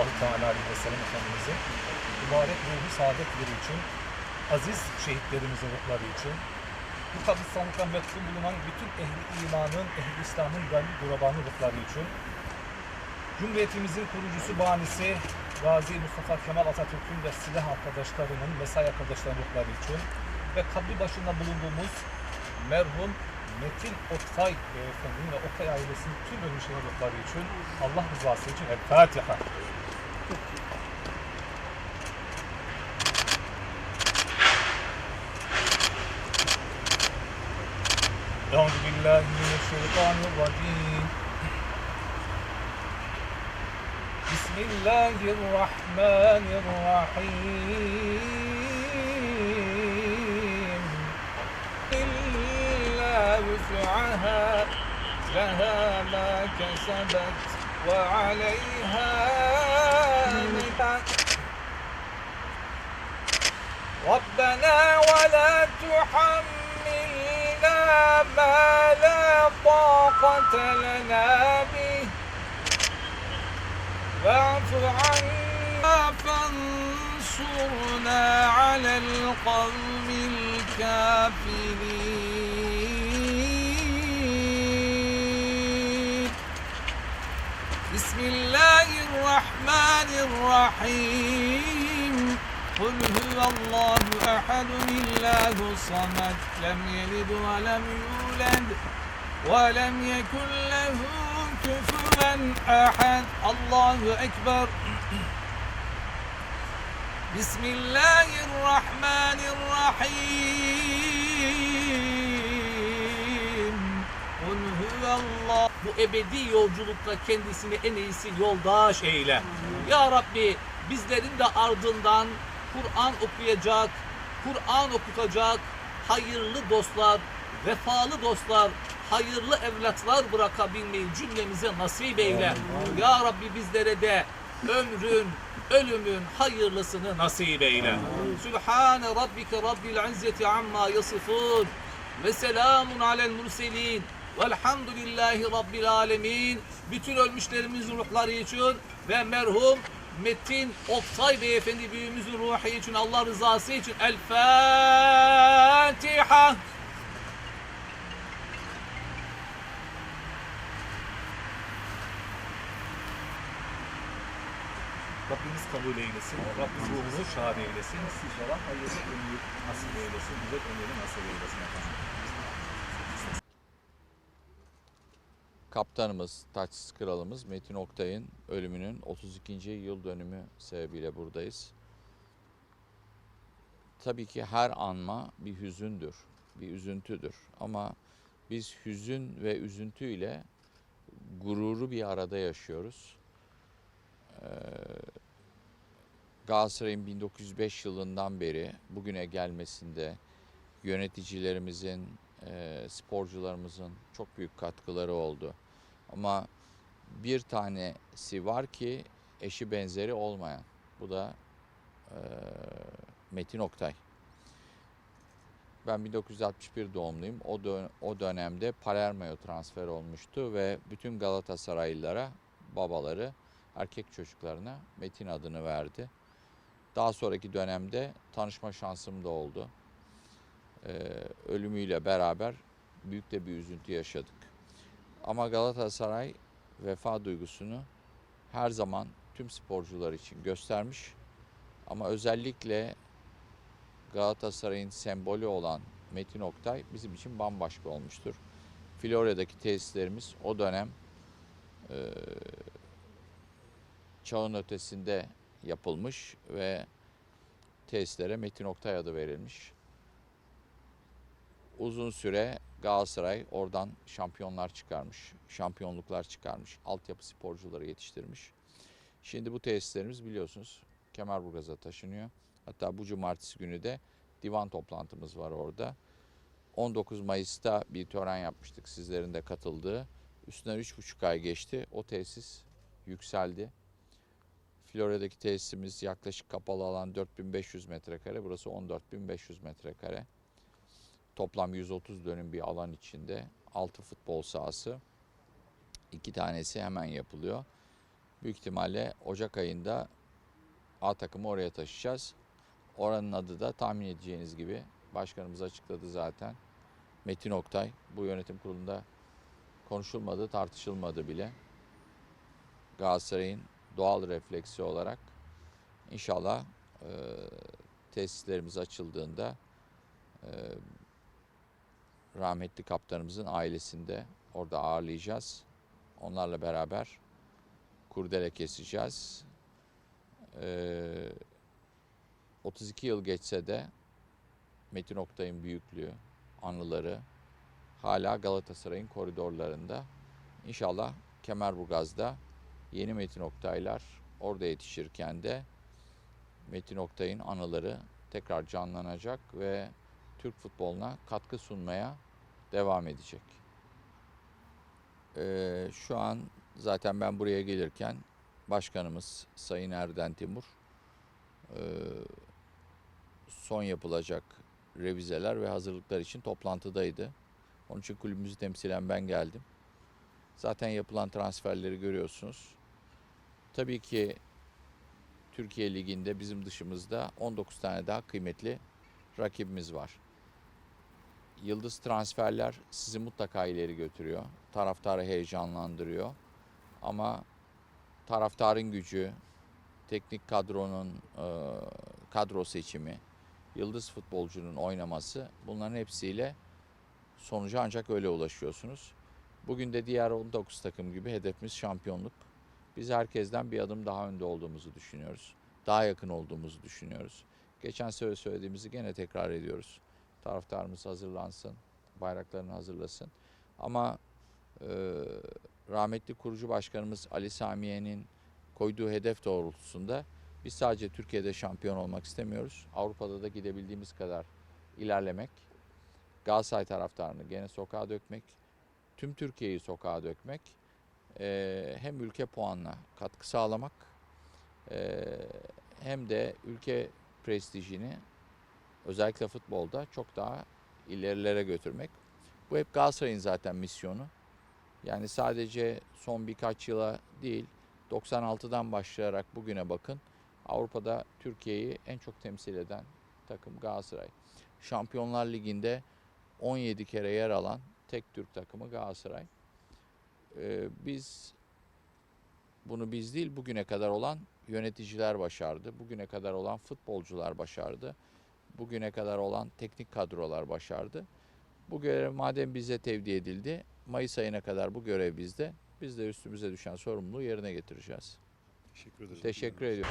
Allah Teala Aleyhi ve Sellem Efendimizin mübarek ruhu saadetleri için, aziz şehitlerimizin ruhları için, bu kabristanlıkta metfun bulunan bütün ehli imanın, ehli İslam'ın gani durabanı ruhları için, Cumhuriyetimizin kurucusu banisi Gazi Mustafa Kemal Atatürk'ün ve silah arkadaşlarının, mesai arkadaşlarının ruhları için ve kabri başında bulunduğumuz merhum Metin Oktay Beyefendinin ve Oktay ailesinin tüm ölmüşlerin ruhları için Allah rızası için El Fatiha. أعوذ بالله من الشيطان الرجيم. بسم الله الرحمن الرحيم. إلا وسعها لها ما كسبت وعليها ما ربنا ولا تحملنا ما لا طاقة لنا به. واعف عنا فانصرنا على القوم الكافرين. بسم الله الرحمن الرحيم. قل هو huve Allahu ehadun illahu samet lem yelid ve lem yulad ve lem yekun lehu kufuven ehad Allahu ekber. Bismillahirrahmanirrahim. Kul huvallah. Bu ebedi yolculukta kendisini en iyisi yoldaş eyle. Ya Rabbi bizlerin de ardından Kur'an okuyacak, Kur'an okutacak hayırlı dostlar, vefalı dostlar, hayırlı evlatlar bırakabilmeyi cümlemize nasip eyle. Ya Rabbi bizlere de ömrün, ölümün hayırlısını nasip eyle. Sübhane Rabbike Rabbil İzzeti amma yasifun ve selamun alel murselin velhamdülillahi Rabbil alemin. Bütün ölmüşlerimizin ruhları için ve merhum Metin Oktay Beyefendi büyüğümüzün ruhu için Allah rızası için El Fatiha. Rabbimiz kabul eylesin. Rabbimiz ruhunu şad eylesin. İnşallah hayırlı ömür nasip eylesin. Güzel ömrü nasip eylesin efendim. Kaptanımız, taçsız kralımız Metin Oktay'ın ölümünün 32. yıl dönümü sebebiyle buradayız. Tabii ki her anma bir hüzündür, bir üzüntüdür. Ama biz hüzün ve üzüntüyle gururu bir arada yaşıyoruz. Ee, Galatasaray'ın 1905 yılından beri bugüne gelmesinde yöneticilerimizin, e, sporcularımızın çok büyük katkıları oldu. Ama bir tanesi var ki eşi benzeri olmayan. Bu da e, Metin Oktay. Ben 1961 doğumluyum. O, dö- o dönemde Palermo'ya transfer olmuştu ve bütün Galatasaraylılara babaları erkek çocuklarına Metin adını verdi. Daha sonraki dönemde tanışma şansım da oldu. Ee, ölümüyle beraber büyük de bir üzüntü yaşadık. Ama Galatasaray vefa duygusunu her zaman tüm sporcular için göstermiş. Ama özellikle Galatasaray'ın sembolü olan Metin Oktay bizim için bambaşka olmuştur. Florya'daki tesislerimiz o dönem e, çağın ötesinde yapılmış ve tesislere Metin Oktay adı verilmiş. Uzun süre Galatasaray oradan şampiyonlar çıkarmış, şampiyonluklar çıkarmış, altyapı sporcuları yetiştirmiş. Şimdi bu tesislerimiz biliyorsunuz Kemerburgaz'a taşınıyor. Hatta bu cumartesi günü de divan toplantımız var orada. 19 Mayıs'ta bir tören yapmıştık sizlerin de katıldığı. Üstünden 3,5 ay geçti. O tesis yükseldi. Florya'daki tesisimiz yaklaşık kapalı alan 4500 metrekare. Burası 14500 metrekare. Toplam 130 dönüm bir alan içinde 6 futbol sahası, İki tanesi hemen yapılıyor. Büyük ihtimalle Ocak ayında A takımı oraya taşıyacağız. Oranın adı da tahmin edeceğiniz gibi başkanımız açıkladı zaten. Metin Oktay bu yönetim kurulunda konuşulmadı, tartışılmadı bile. Galatasaray'ın doğal refleksi olarak inşallah e, tesislerimiz açıldığında e, rahmetli kaptanımızın ailesinde orada ağırlayacağız. Onlarla beraber kurdele keseceğiz. E, 32 yıl geçse de Metin Oktay'ın büyüklüğü, anıları hala Galatasaray'ın koridorlarında. İnşallah Kemerburgaz'da yeni Metin Oktaylar orada yetişirken de Metin Oktay'ın anıları tekrar canlanacak ve Türk futboluna katkı sunmaya devam edecek. Ee, şu an zaten ben buraya gelirken başkanımız Sayın Erden Timur e, son yapılacak revizeler ve hazırlıklar için toplantıdaydı. Onun için kulübümüzü temsilen ben geldim. Zaten yapılan transferleri görüyorsunuz. Tabii ki Türkiye Ligi'nde bizim dışımızda 19 tane daha kıymetli rakibimiz var. Yıldız transferler sizi mutlaka ileri götürüyor. Taraftarı heyecanlandırıyor. Ama taraftarın gücü, teknik kadronun e, kadro seçimi, yıldız futbolcunun oynaması bunların hepsiyle sonuca ancak öyle ulaşıyorsunuz. Bugün de diğer 19 takım gibi hedefimiz şampiyonluk. Biz herkesten bir adım daha önde olduğumuzu düşünüyoruz. Daha yakın olduğumuzu düşünüyoruz. Geçen sene söylediğimizi gene tekrar ediyoruz. Taraftarımız hazırlansın, bayraklarını hazırlasın. Ama e, rahmetli kurucu başkanımız Ali Samiye'nin koyduğu hedef doğrultusunda biz sadece Türkiye'de şampiyon olmak istemiyoruz. Avrupa'da da gidebildiğimiz kadar ilerlemek, Galatasaray taraftarını gene sokağa dökmek, tüm Türkiye'yi sokağa dökmek, eee, hem ülke puanına katkı sağlamak, eee, hem de ülke prestijini özellikle futbolda çok daha ilerilere götürmek. Bu hep Galatasaray'ın zaten misyonu. Yani sadece son birkaç yıla değil, 96'dan başlayarak bugüne bakın. Avrupa'da Türkiye'yi en çok temsil eden takım Galatasaray. Şampiyonlar Ligi'nde 17 kere yer alan tek Türk takımı Galatasaray. Ee, biz bunu biz değil bugüne kadar olan yöneticiler başardı. Bugüne kadar olan futbolcular başardı. Bugüne kadar olan teknik kadrolar başardı. Bu görev madem bize tevdi edildi, Mayıs ayına kadar bu görev bizde. Biz de üstümüze düşen sorumluluğu yerine getireceğiz. Teşekkür ederim. Teşekkür ediyorum.